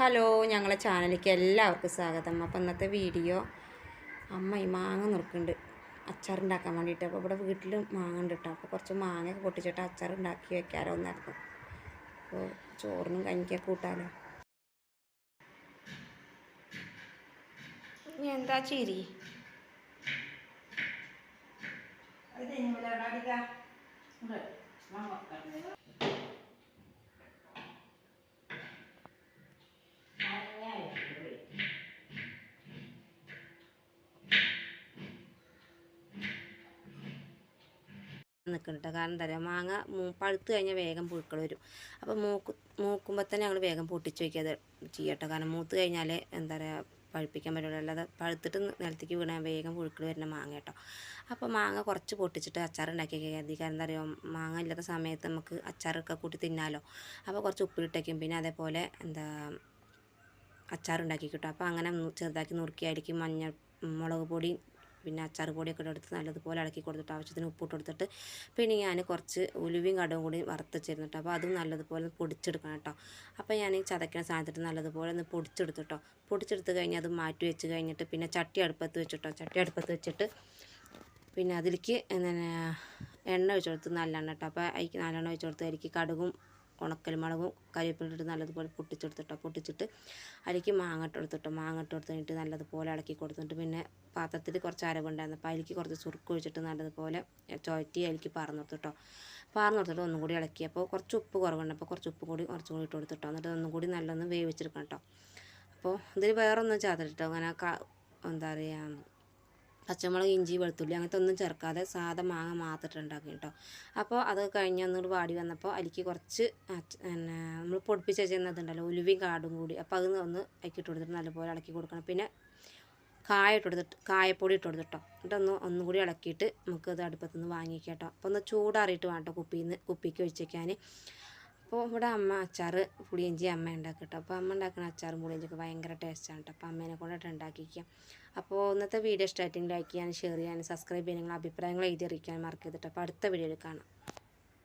Hello ഞങ്ങളെ ചാനലിലേക്ക് എല്ലാവർക്കും സ്വാഗതം. അപ്പോൾ ഇന്നത്തെ വീഡിയോ അമ്മ ഈ മാങ്ങ നുറുക്കുന്നുണ്ട്. അച്ചാറുണ്ടാക്കാൻ വേണ്ടിയിട്ട്. അപ്പോൾ ഇവിടെ വീട്ടിൽ മാങ്ങ ഉണ്ട് കേട്ടോ. അപ്പോൾ കുറച്ച് മാങ്ങ പൊട്ടിച്ചിട്ട് അച്ചാർ ഉണ്ടാക്കി വെക്കാലോ എന്നായിരുന്നു. അപ്പോൾ ചോറിനും കഞ്ഞിക്കൊക്കെ കൂട്ടാലോ. എന്താ ചിരി? നിൽക്കുന്നുണ്ട്. കാരണം എന്താ പറയുക മാങ്ങ പഴുത്ത് കഴിഞ്ഞാൽ വേഗം പുഴുക്കൾ വരും. അപ്പോൾ മൂക്ക് മൂക്കുമ്പോൾ തന്നെ ഞങ്ങൾ വേഗം പൊട്ടിച്ച് വയ്ക്കാതെ ചെയ്യട്ടോ. കാരണം മൂത്ത് കഴിഞ്ഞാൽ എന്താ പറയുക പഴുപ്പിക്കാൻ പറ്റുള്ളൂ. അല്ലാതെ പഴുത്തിട്ട് നിലത്തേക്ക് വീണാൽ വേഗം പുഴുക്കൾ വരുന്ന മാങ്ങ കേട്ടോ. അപ്പോൾ മാങ്ങ കുറച്ച് പൊട്ടിച്ചിട്ട് അച്ചാർ ഉണ്ടാക്കി കരുതി കാരണം എന്താ പറയുക മാങ്ങ ഇല്ലാത്ത സമയത്ത് നമുക്ക് അച്ചാറൊക്കെ കൂട്ടി തിന്നാലോ. അപ്പോൾ കുറച്ച് ഉപ്പിലിട്ടേക്കും പിന്നെ അതേപോലെ എന്താ അച്ചാറുണ്ടാക്കി കിട്ടും. അപ്പോൾ അങ്ങനെ ചെറുതാക്കി നുറുക്കിയായിരിക്കും മഞ്ഞൾ മുളക് പൊടി പിന്നെ അച്ചാർ പൊടിയൊക്കെ എടുത്ത് നല്ലതുപോലെ ഇളക്കി കൊടുത്തിട്ട് ആവശ്യത്തിന് ഉപ്പിട്ട് കൊടുത്തിട്ട് പിന്നെ ഞാൻ കുറച്ച് ഉലുവയും കടവും കൂടി വറുത്തിച്ചിരുന്നു കേട്ടോ. അപ്പോൾ അതും നല്ലതുപോലെ പൊടിച്ചെടുക്കണം കേട്ടോ. അപ്പോൾ ഞാൻ ഈ ചതയ്ക്കുന്ന സാധനത്തിൽ നല്ലതുപോലെ ഒന്ന് പൊടിച്ചെടുത്തിട്ടോ പൊടിച്ചെടുത്ത് കഴിഞ്ഞ് അത് മാറ്റി വെച്ച് കഴിഞ്ഞിട്ട് പിന്നെ ചട്ടി അടുപ്പത്ത് വെച്ചിട്ടോ ചട്ടി അടുപ്പത്ത് വെച്ചിട്ട് പിന്നെ അതിലേക്ക് എണ്ണ ഒഴിച്ച് കൊടുത്ത് നല്ലെണ്ണ കേട്ടോ. അപ്പോൾ അതിലേക്ക് നല്ലെണ്ണ വെച്ച് കൊടുത്ത് അതിലേക്ക് കടുകും ഉണക്കൽ മുളകും കരിവേപ്പില ഇട്ട് നല്ലതുപോലെ പൊട്ടിച്ചെടുത്തിട്ടോ പൊട്ടിച്ചിട്ട് അതിലേക്ക് മാങ്ങ ഇട്ട് കൊടുത്തിട്ടോ മാങ്ങ ഇട്ട് കൊടുത്തിട്ട് നല്ലതുപോലെ ഇളക്കി കൊടുത്തിട്ട് പിന്നെ പാത്രത്തിൽ കുറച്ച് അരവുണ്ടായിരുന്നു അപ്പോൾ അതിലേക്ക് കുറച്ച് സുറുക്ക് ഒഴിച്ചിട്ട് നല്ലതുപോലെ ചുവറ്റി അതിലേക്ക് പറന്ന് കൊടുത്തിട്ടോ. പാർന്ന് കൊടുത്തിട്ട് ഒന്നും കൂടി ഇളക്കി. അപ്പോൾ കുറച്ച് ഉപ്പ് കുറവുണ്ട്. അപ്പോൾ കുറച്ച് ഉപ്പ് കൂടി കുറച്ചും കൂടി ഇട്ട് കൊടുത്തിട്ടോ. എന്നിട്ട് ഒന്നും കൂടി നല്ലൊന്ന് വേവിച്ചെടുക്കണം കേട്ടോ. അപ്പോൾ ഇതിൽ വേറെ ഒന്നും ചേർത്തിട്ടോ അങ്ങനെ എന്താ പറയുക പച്ചമുളക് ഇഞ്ചി വെളുത്തുള്ളി അങ്ങനത്തെ ഒന്നും ചേർക്കാതെ സാധാ മാങ്ങ മാത്രം ഉണ്ടാക്കി കേട്ടോ. അപ്പോൾ അത് കഴിഞ്ഞ് ഒന്നുകൂടി വാടി വന്നപ്പോൾ അതിലേക്ക് കുറച്ച് പിന്നെ നമ്മൾ പൊടിപ്പിച്ച് വെച്ചിരുന്നതുണ്ടല്ലോ ഉലുവയും കാടും കൂടി. അപ്പോൾ അത് ഒന്ന് അക്കിട്ട് കൊടുത്തിട്ട് നല്ലപോലെ ഇളക്കി കൊടുക്കണം. പിന്നെ കായ ഇട്ട് കൊടുത്തിട്ട് കായപ്പൊടി ഇട്ട് കൊടുത്തിട്ടോ. എന്നിട്ട് ഒന്ന് കൂടി ഇളക്കിയിട്ട് നമുക്ക് അത് അടുപ്പത്തു നിന്ന് വാങ്ങിക്കാം കേട്ടോ. അപ്പോൾ ഒന്ന് ചൂടാറിയിട്ട് വേണം കേട്ടോ കുപ്പിയിൽ നിന്ന് കുപ്പിക്ക് ഒഴിച്ചേക്കാൻ അപ്പോൾ ഇവിടെ അമ്മ അച്ചാർ പുളിയിഞ്ചി അമ്മ ഉണ്ടാക്കും കേട്ടോ അപ്പോൾ അമ്മ ഉണ്ടാക്കുന്ന അച്ചാറും പുളിയിഞ്ചിയൊക്കെ ഭയങ്കര ടേസ്റ്റാണ് കേട്ടോ അപ്പോൾ അമ്മേനെ കൊണ്ടിട്ട് ഉണ്ടാക്കിക്കുക അപ്പോൾ ഇന്നത്തെ വീഡിയോ സ്റ്റാർട്ടിങ് ലൈക്ക് ചെയ്യാനും ഷെയർ ചെയ്യാനും സബ്സ്ക്രൈബ് ചെയ്യാനും നിങ്ങളുടെ അഭിപ്രായങ്ങൾ എഴുതി അറിയിക്കാൻ മറക്കരുത് കേട്ടോ അപ്പോൾ അടുത്ത വീഡിയോയിൽ കാണാം.